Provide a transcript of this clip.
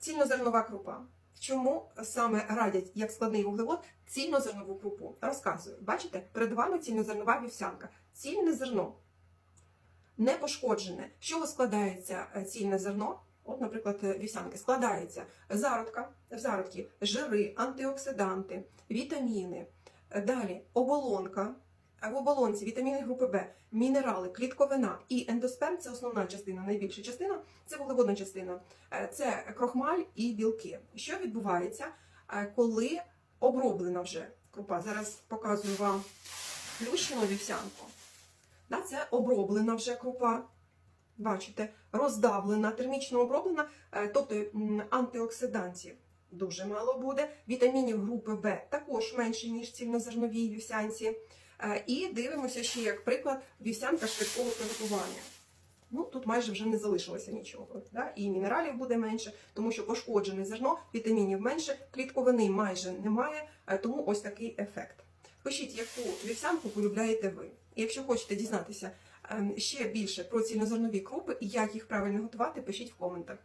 Цільнозернова крупа. Чому саме радять як складний вуглевод цільнозернову крупу? Розказую. Бачите, перед вами цільнозернова вівсянка. Цільне зерно не пошкоджене. З чого складається е, цільне зерно? От, наприклад, е, вівсянки складається зародка, зародки жири, антиоксиданти, вітаміни. Далі оболонка. В оболонці вітаміни групи Б, мінерали, клітковина і ендосперм це основна частина, найбільша частина це вуглеводна частина. Е, Це крохмаль і білки. Що відбувається, е, коли оброблена вже крупа? Зараз показую вам плющену вівсянку. Це оброблена вже крупа. Бачите, роздавлена, термічно оброблена, е, тобто антиоксидантів дуже мало буде. Вітамінів групи Б також менше, ніж цільнозерновій вівсянці. Е, І дивимося ще як приклад вівсянка швидкого приготування. Ну, тут майже вже не залишилося нічого. Да? І мінералів буде менше, тому що пошкоджене зерно, вітамінів менше, клітковини майже немає, е, тому ось такий ефект. Пишіть, яку вівсянку полюбляєте ви. І якщо хочете дізнатися ем, ще більше про цільнозернові крупи і як їх правильно готувати, пишіть в коментах.